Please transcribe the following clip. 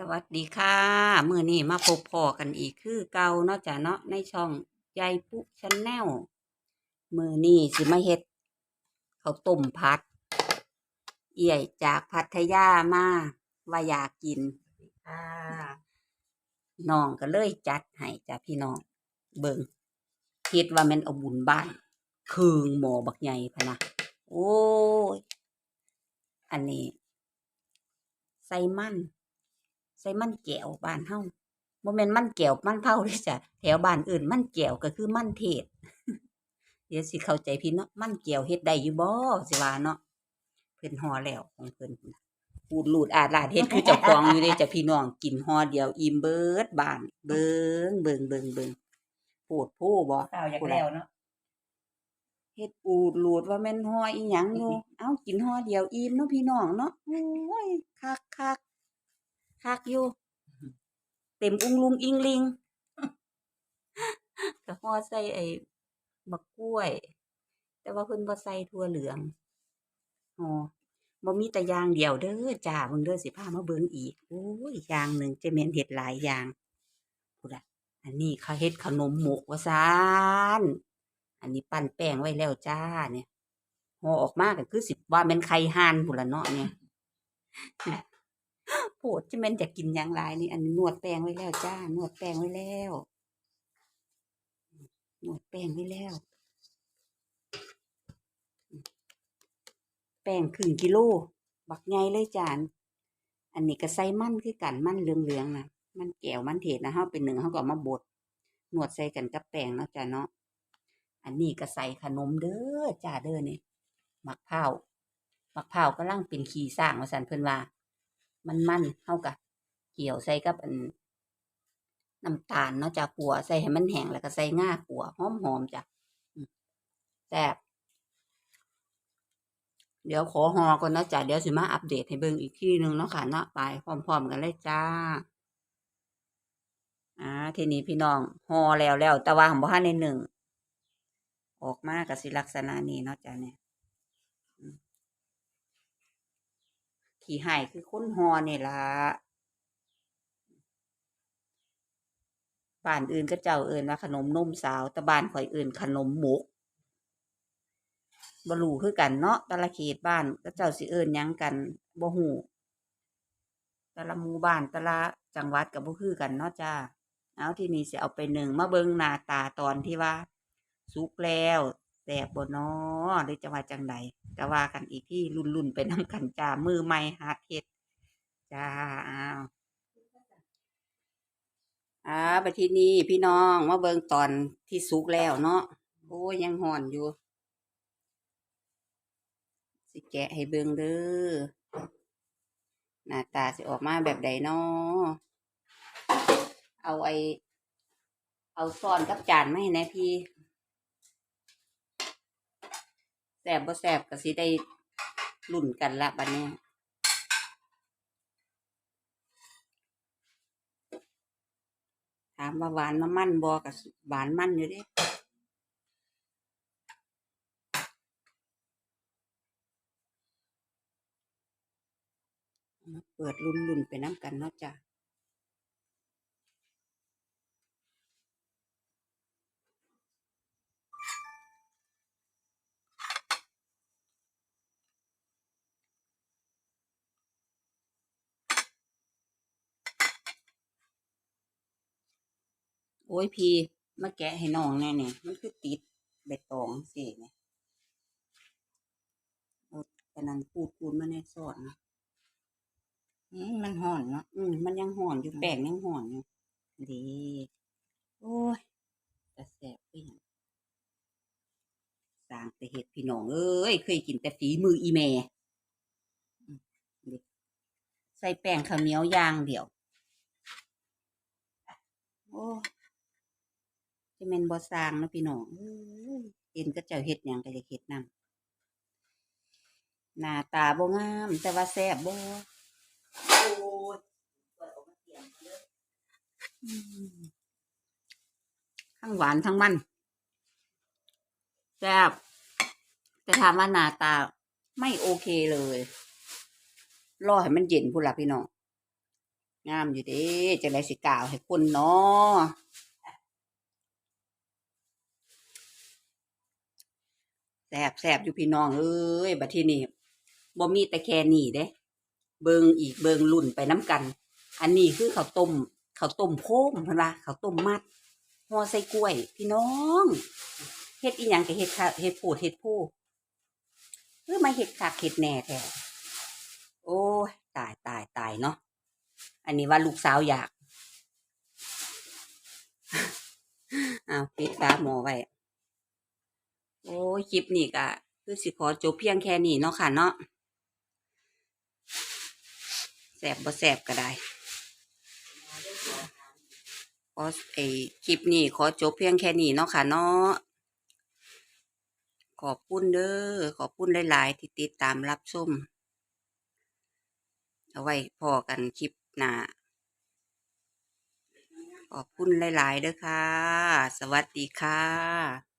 สวัสดีค่ะมือนี้มาพบพอกันอีกคือเก่าเนาะจ้ะเนาะในช่องยายปุ๊ชแนลมือนี้สิมาเฮ็ดข้าต้มผัด เอี่ยจากพัทยามาว่าอยากกินน้องก็เลยจัดให้จ้ะพี่น้องเบิ่งคิดว่าม่นเอาบุญบ้านคืงหมอบักใหญ่พะนะโอ้ยอันนี้ ใส่มัน ส่มันแก้วบ้านเฮาบ่แม่นมันแก้วมันเผาเด้อจ้ะแถวบ้านอื่นมันแก้วก็คือมันเทศเดี๋ยวสิเข้าใจผิดเนาะมันแก้วเฮ็ดได้อยู่บ่สิว่าเนาะเพิ่นห่อแล้วของเพิ่นพุ่นน่ะปูดลูดอาดลาดเฮ็ดคือเจ้าของอยู่เด้จ้ะพี่น้องกินห่อเดียวอิ่มเบิดบ้านเบิ่งเบิ่งเบิ่งเบิ่งโพดโพบ่ข้าวอยากแล้วเนาะเฮ็ดปูดลูดว่าแม่นห่ออีหยังอยู่ เอ้ากินห่อเดียวอิ่มเนาะพี่น้องเนาะโอ้ยคักคัก คักอยู่ เต็มอุ้งลุงอิงลิงก็ห่อใส่ไอ้บักกล้วย แต่ว่าเพิ่นบ่ใส่ถั่วเหลืองห่อบ่มีแต่อย่างเดียวเด้อจ้าเบิ่งเด้อสิพามาเบิ่งอีกโอ้ยอย่างหนึ่งจะแม่นเฮ็ดหลายอย่างพูดอะอันนี้เขาเฮ็ดขนมหมกว่าซานอันนี้ปั้นแป้งไว้แล้วจ้าเนี่ยห่อออกมาก็คือสิว่าแม่นไข่ห่านพุ่นละเนาะเนี่ยโพ ดจะแม่นจะกินอย่างไรนี่อันนี้นวดแป้งไว้แล้วจ้านวดแป้งไว้แล้วนวดแป้งไว้แล้ว แป้งครึ่งกิโลบักใหญ่เลยจาน อันนี้ก็ใส่มันคือกันมันเหลืองๆนะมันแก้วมันเทศนะเฮาเป็นหนึ่งเฮาก็เอามาบดนวดใส่กันกับแป้งเนาะจ้าเนาะอันนี้ก็ใส่ขนมเด้อจ้าเด้อนี่มักพร้าวมักพร้าวกำลังเป็นขี้สร้างว่าซั่นเพิ่นว่า มันมันเฮากะเกี่ยวใส่กับอันน้ำตาลเนาะจ้ะขัวใส่ให้มันแห้งแล้วก็ใส่ง่าขัวหอมหอมจ้ะแซ่บเดี๋ยวขอฮอก่อนนะจ้ะเดี๋ยวสิมาอัปเดตให้เบิ่งอีกทีหนึงเนาะค่ะเนาะไปพร้อมๆกันเลยจ้าอ่าทีนี้พี่น้องฮอแล้วแล้วต่ว่าของบ่ทันในหนึ่งออกมาก็สิลักษณะนี้เนาะจ้ะเนี่ย ขี้หายคือคนฮอนี่ล่ะบ้านอื่นก็เจ้าเอิ้นว่าขนมนมสาวแต่บ้านข่อยเอิ้นขนมหมกบ่รู้คือกันเนาะแต่ละเขตบ้านก็เจ้าสิเอิ้นยังกันบ่ฮู้แต่ละหมู่บ้านแต่ละจังหวัดก็บ่คือกันเนาะจ้าเอาที่นี้สิเอาไปหนึ่งมาเบิงหน้าตาตอนที่ว่าสุกแล้ว แซ่บบนอหรือจะว่าจังใดก็ว่ากันอีกที่รุ่นๆไปนำกันจ้ามือใหม่หัดเฮ็ดจ้าอ้าวอ่าไปที่นี่พี่น้องมาเบิ่งตอนที่สุกแล้วเนาะโอ้ยังห่อนอยู่ สิแกะให้เบิ่งเด้อหน้าตาสิออกมาแบบใดเนาะเอาไอเอาซ้อนกับจานมาให้แหน่พี่ แสบบ่แสบก็สิได้รุ่นกันละบัดเนี้ถามว่าหวานมามั่นบ่ก็สิหวานมั่นอยู่ด้เอามาเปิดรุ่นรุ่นไปน้ำกันเนาะจ้ะ โอ้ยพี่มาแกะให้น้องแน่นี่มันคือติดใบตองสิเนี่ยโอ้กำลังพูดพูดมาในสอนนะอืมมันห่อนเนาะอืมมันยังห่อนอยู่แป้งยังห่อนอยู่ดีโอ้ยแต่แสบไปหยังสร้างแต่เห็ดพี่น้องเอ้ยเคยกินแต่ฝีมืออีแม่อืมนี่ใส่แป้งข้าวเหนียวอย่างเดียว โอ้ย จะเป็นบ่สร้างนะพี่น้องเอ็นก็เจ้าเฮ็ดหยังก็จะเฮ็ดนำหน้าตาบ่งาม แต่ว่าแซ่บบ่โอ้ยเปิดออกมางเลยอืมทั้งหวานทั้งมันแซ่บแต่ถามว่าหน้าตาไม่โอเคเลย รอให้มันเย็นพูดละพี่น้องงามอยู่เด้จะได้สิกล่าวให้คนเนาะแส บแสบอยู่พี่น้องเอ้ยบัดทีนี้บ่มีแต่แค่นี้เด้ เบิงอีกเบิงรุ่นไปน้ำกัน อันนี้คือข้าวต้มข้าวต้มโพมพนละข้าวต้มมัดห่อใส่กล้วย พี่น้องเฮ็ดอีหยังก็เฮ็ดค่ะเฮ็ดโพดเฮ็ดผู้เออมาเฮ็ดคักเฮ็ดแหน่แท้โอ้ยตายตายตายเนาะอันนี้ว่าลูกสาวอยากอ้าวปิดฝาหมอไว้ ยคลิปนี้ก็คือสิขอจบเพียงแค่นี้เนาะค่ะเนาะแสบบ่แสบก็ได้ขอไอคลิปนี้ขอจบเพียงแค่นี้เนาะค่ะเนาะขอบคุณเด้อขอบคุณหลายๆที่ติดตามรับชมเอาไว้พอกันคลิปหน้าขอบคุณหลายๆเด้อค่ะ สวัสดีค่ะ